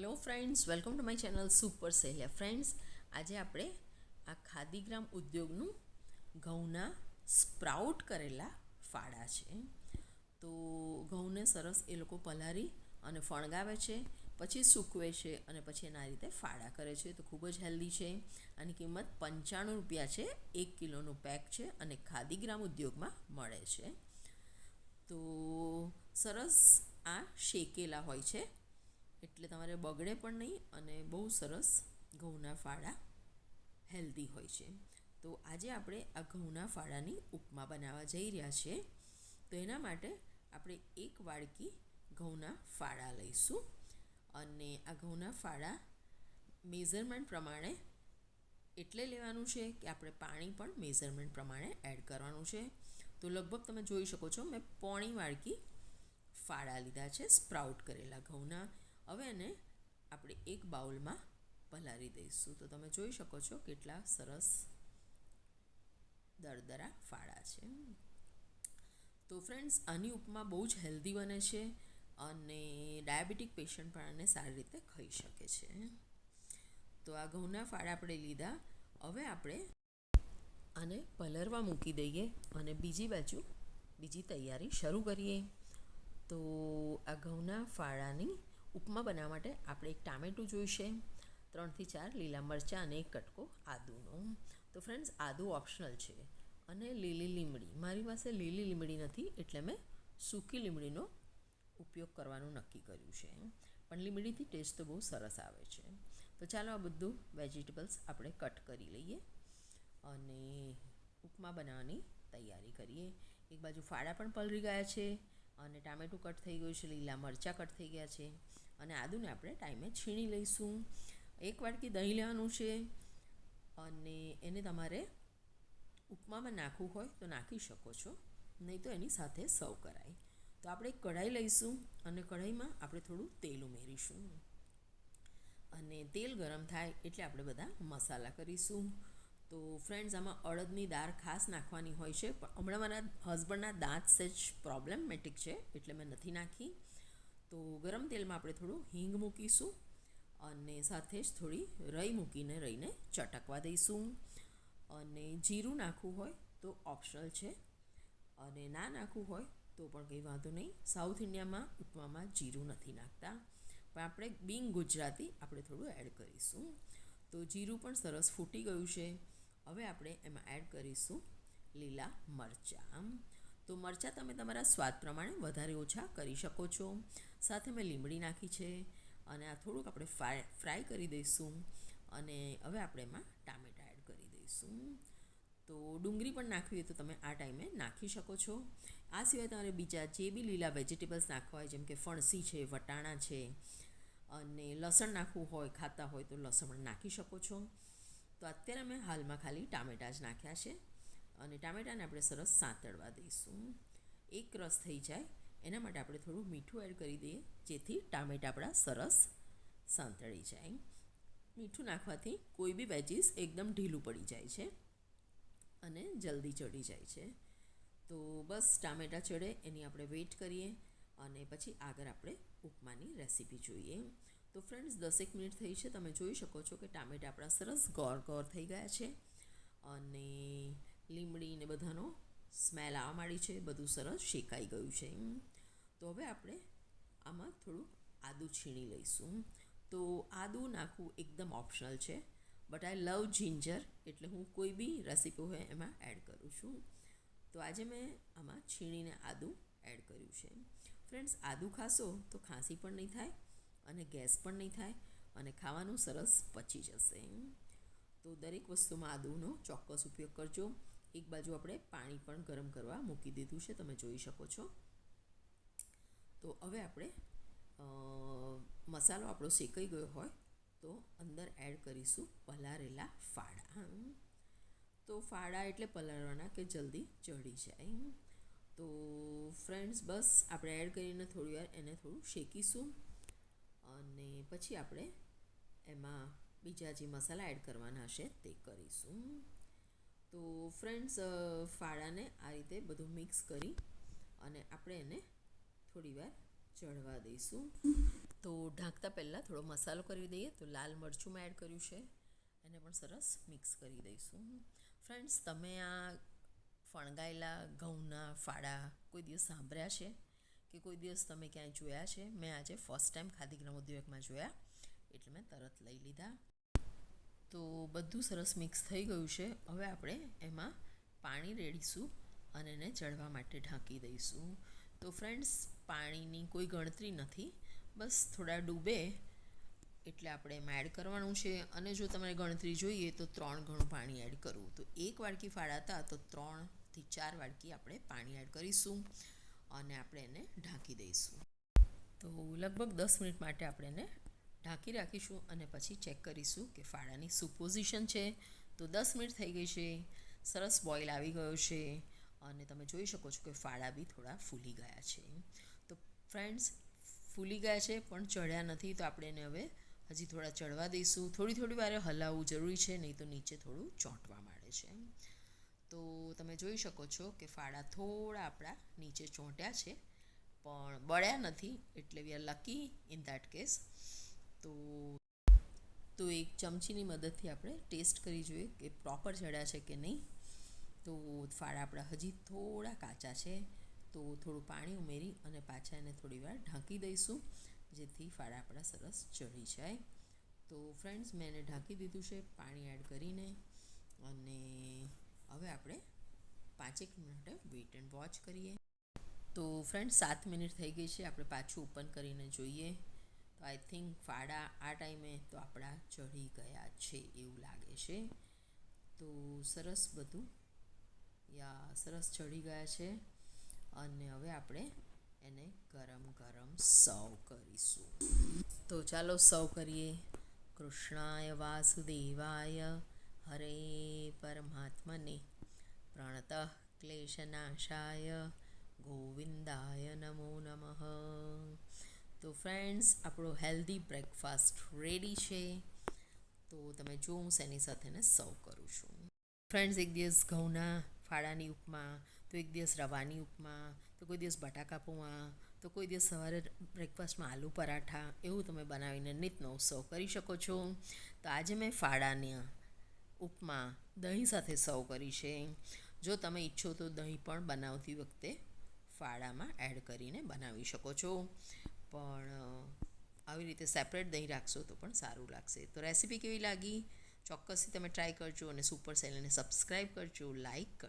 Hello friends welcome to my channel super સેલિયા friends આજે આપણે આ ખાદીગ્રામ ઉદ્યોગનું ઘઉંના સ્પ્રાઉટ કરેલા ફાળા છે. તો ઘઉંને સરસ એ લોકો પલારી અને ફણગાવે છે, પછી સૂકવે છે અને પછી એના રીતે ફાળા કરે છે. તો ખૂબ જ હેલ્ધી છે. આની કિંમત પંચાણું રૂપિયા છે, એક કિલોનું પેક છે અને ખાદીગ્રામ ઉદ્યોગમાં મળે છે. તો સરસ આ શેકેલા હોય છે. એટલે તમારે બગડે પણ નહીં અને બહુ સરસ ઘઉંના ફાળા હેલ્ધી હોય છે. તો આજે આપણે આ ઘઉંના ફાળાની ઉપમા બનાવવા જઈ રહ્યા છીએ તો એના માટે આપણે એક વાડકી ઘઉંના ફાળા લઈશું અને આ ઘઉંના ફાળા મેઝરમેન્ટ પ્રમાણે એટલે લેવાનું છે કે આપણે પાણી પણ મેઝરમેન્ટ પ્રમાણે એડ કરવાનું છે. તો લગભગ તમે જોઈ શકો છો, મેં પોણી વાડકી ફાળા લીધા છે સ્પ્રાઉટ કરેલા ઘઉંના. હવે એને આપણે એક બાઉલમાં પલારી દઈશું. તો તમે જોઈ શકો છો કેટલા સરસ દરદરા ફાળા છે. તો ફ્રેન્ડ્સ આની ઉપમા બહુ જ હેલ્ધી બને છે અને ડાયાબિટીક પેશન્ટ પણ આને સારી રીતે ખાઈ શકે છે. તો આ ઘઉંના ફાળા આપણે લીધા. હવે આપણે આને પલરવા મૂકી દઈએ અને બીજી બાજુ બીજી તૈયારી શરૂ કરીએ. તો આ ઘઉંના ફાળાની ઉપમા બનાવવા માટે આપણે એક ટામેટું જોઈશે, ત્રણથી ચાર લીલા મરચાં અને એક કટકો આદુનો. તો ફ્રેન્ડ્સ આદુ ઓપ્શનલ છે અને લીલી લીમડી. મારી પાસે લીલી લીમડી નથી એટલે મેં સૂકી લીમડીનો ઉપયોગ કરવાનું નક્કી કર્યું છે. પણ લીમડીથી ટેસ્ટ તો બહુ સરસ આવે છે. તો ચાલો આ બધું વેજીટેબલ્સ આપણે કટ કરી લઈએ અને ઉપમા બનાવવાની તૈયારી કરીએ. એક બાજુ ફાડા પણ પલળી ગયા છે અને ટામેટું કટ થઈ ગયું છે, લીલા મરચાં કટ થઈ ગયા છે. અને આદુને આપણે ટાઈમે છીણી લઈશું. એક વાટકી દહીં લેવાનું છે અને એને તમારે ઉપમામાં નાખવું હોય તો નાખી શકો છો, નહીં તો એની સાથે સર્વ કરાય. તો આપણે કઢાઈ લઈશું અને કઢાઈમાં આપણે થોડું તેલ ઉમેરીશું. અને તેલ ગરમ થાય એટલે આપણે બધા મસાલા કરીશું. તો ફ્રેન્ડ્સ આમાં અડદની દાળ ખાસ નાખવાની હોય છે. પણ હમણાં મારા હસબન્ડના દાંત સેજ પ્રોબ્લેમેટિક છે એટલે મેં નથી નાખી. તો ગરમ તેલમાં આપણે થોડું હિંગ મૂકીશું અને સાથે જ થોડી રઈ મૂકીને રઈને ચટકવા દઈશું. અને જીરું નાખવું હોય તો ઓપ્શનલ છે. અને ના નાખવું હોય તો પણ કંઈ વાંધો નહીં. સાઉથ ઇન્ડિયામાં ઉપમામાં જીરું નથી નાખતા. પણ આપણે બિંગ ગુજરાતી આપણે થોડું એડ કરીશું. તો જીરું પણ સરસ ફૂટી ગયું છે. હવે આપણે એમાં એડ કરીશું લીલા મરચાં. તો મરચાં તમે તમારા સ્વાદ પ્રમાણે વધારે ઓછા કરી શકો છો. સાથે મેં લીમડી નાખી છે અને આ થોડુંક આપણે ફ્રાય ફ્રાય કરી દઈશું અને હવે આપણે એમાં ટામેટાં એડ કરી દઈશું. તો ડુંગળી પણ નાખવી હોય તો તમે આ ટાઈમે નાખી શકો છો. આ સિવાય તમારે બીજા જે બી લીલા વેજીટેબલ્સ નાખવા હોય, જેમ કે ફણસી છે, વટાણા છે અને લસણ નાખવું હોય, ખાતા હોય તો લસણ નાખી શકો છો. તો અત્યારે મેં હાલમાં ખાલી ટામેટાં જ નાખ્યા છે. અને ટામેટાને આપણે સરસ સાંતળવા દઈશું. એક રસ થઈ જાય, એના માટે આપણે થોડું મીઠું એડ કરી દઈએ, જેથી ટામેટા આપણા સરસ સાંતળી જાય. મીઠું નાખવાથી કોઈ બી વેજીસ એકદમ ઢીલું પડી જાય છે અને જલ્દી ચડી જાય છે. તો બસ ટામેટાં ચડે, એની આપણે વેઇટ કરીએ અને પછી આગળ આપણે ઉપમાની રેસીપી જોઈએ. તો ફ્રેન્ડ્સ, દસેક મિનિટ થઈ છે. તમે જોઈ શકો છો કે ટામેટા આપણા સરસ ગોર ગોર થઈ ગયા છે અને લીમડી ને બધાનો સ્મેલ આવવા માંડી છે, બધું સરસ શેકાઈ ગયું છે તો હવે આપણે આમાં થોડું આદું છીણી લઈશું. તો આદું નાખવું એકદમ ઓપ્શનલ છે બટ આઈ લવ જિંજર એટલે હું કોઈ બી રેસીપી હોય એમાં એડ કરું છું. તો આજે મેં આમાં છીણીને આદું એડ કર્યું છે. ફ્રેન્ડ્સ આદું ખાશો તો ખાંસી પણ નહીં થાય અને ગેસ પણ નહીં થાય અને ખાવાનું સરસ પચી જશે તો દરેક વસ્તુમાં આદુનો ચોક્કસ ઉપયોગ કરજો. એક બાજુ આપણે પાણી પણ ગરમ કરવા મૂકી દીધું છે, તમે જોઈ શકો છો. તો હવે આપણે મસાલો આપણો શેકાઈ ગયો હોય, તો અંદર એડ કરીશું પલારેલા ફાડા. તો ફાડા એટલે પલાળવાના કે જલ્દી ચડી જાય. તો ફ્રેન્ડ્સ બસ આપણે એડ કરીને થોડી વાર એને થોડું શેકીશું. અને પછી આપણે એમાં બીજા જે મસાલા એડ કરવાના હશે તે કરીશું. તો ફ્રેન્ડ્સ ફાળાને આ રીતે બધું મિક્સ કરી અને આપણે એને થોડી વાર ચડવા દઈશું. તો ઢાંકતા પહેલાં થોડો મસાલો કરી દઈએ તો લાલ મરચું મેં એડ કર્યું છે. એને પણ સરસ મિક્સ કરી દઈશું. ફ્રેન્ડ્સ તમે આ ફણગાયેલા ઘઉંના ફાળા કોઈ દિવસ સાંભળ્યા છે? કે કોઈ દિવસ તમે ક્યાંય જોયા છે? મેં આજે ફર્સ્ટ ટાઈમ ખાદી ગ્રામોદ્યોગમાં જોયા, એટલે મેં તરત લઈ લીધા. તો બધું સરસ મિક્સ થઈ ગયું છે. હવે આપણે એમાં પાણી રેડીશું અને એને ચડવા માટે ઢાંકી દઈશું. તો ફ્રેન્ડ્સ પાણીની કોઈ ગણતરી નથી. બસ થોડા ડૂબે એટલે આપણે એમાં એડ કરવાનું છે. અને જો તમારે ગણતરી જોઈએ તો ત્રણ ઘણું પાણી એડ કરવું. તો એક વાડકી ફાળાતા તો ત્રણથી ચાર વાડકી આપણે પાણી એડ કરીશું અને આપણે એને ઢાંકી દઈશું. તો લગભગ દસ મિનિટ માટે આપણે એને ઢાંકી રાખીશું અને પછી ચેક કરીશું કે ફાળાની શું પોઝિશન છે. તો દસ મિનિટ થઈ ગઈ છે. સરસ બોઇલ આવી ગયો છે. અને તમે જોઈ શકો છો કે ફાળા બી થોડા ફૂલી ગયા છે. તો ફ્રેન્ડ્સ ફૂલી ગયા છે પણ ચડ્યા નથી. તો આપણે એને હવે હજી થોડા ચડવા દઈશું. થોડી થોડી વારે હલાવવું જરૂરી છે, નહીં તો નીચે થોડું ચોંટવા માંડે છે. તો તમે જોઈ શકો છો કે ફાળા થોડા આપણા નીચે ચોંટ્યા છે, પણ બળ્યા નથી. એટલે we are lucky in that case તો તો એક ચમચીની મદદથી આપણે ટેસ્ટ કરી જોઈએ કે પ્રોપર ચડ્યા છે કે નહીં. તો ફાળા આપણા હજી થોડા કાચા છે, તો થોડું પાણી ઉમેરી અને પાછા એને થોડી વાર ઢાંકી દઈશું, જેથી ફાળા આપણા સરસ ચડી જાય. તો ફ્રેન્ડ્સ, મેં એને ઢાંકી દીધું છે, પાણી એડ કરીને અને હવે આપણે પાંચેક મિનિટે વેઇટ એન્ડ વોચ કરીએ. તો ફ્રેન્ડ સાત મિનિટ થઈ ગઈ છે, આપણે પાછું ઓપન કરીને જોઈએ. તો આઈ થિંક ફાડા આ ટાઈમે તો આપણા ચઢી ગયા છે એવું લાગે છે. તો સરસ બધું. યા, સરસ ચડી ગયા છે. અને હવે આપણે એને ગરમ ગરમ સર્વ કરીશું. તો ચાલો સર્વ કરીએ. કૃષ્ણાય વાસુદેવાય હરે પરમાત્મને. પ્રણત ક્લેશનાશાય ગોવિંદાય નમો નમઃ. તો ફ્રેન્ડ્સ આપણો હેલ્ધી બ્રેકફાસ્ટ રેડી છે. તો તમે જો હું શેની સાથે ને સર્વ કરું છું. ફ્રેન્ડ્સ એક દિવસ ઘઉંના ફાળાની ઉપમા, તો એક દિવસ રવાની ઉપમા, તો કોઈ દિવસ બટાકા પૌવા, તો કોઈ દિવસ સવારે બ્રેકફાસ્ટમાં આલુ પરાઠા, એવું તમે બનાવીને નિત નવ સર્વ કરી શકો છો. તો આજે મેં ફાળાની ઉપમા દહીં સાથે સર્વ કરી છે. જો તમે ઈચ્છો તો દહીં પણ બનાવતી વખતે ફાળામાં એડ કરીને બનાવી શકો છો. પણ આવી રીતે સેપરેટ દહીં રાખશો તો પણ સારું લાગશે. તો રેસીપી કેવી લાગી? ચોક્કસથી તમે ટ્રાય કરજો અને સુપર સેલને સબસ્ક્રાઈબ કરજો લાઇક કરજો.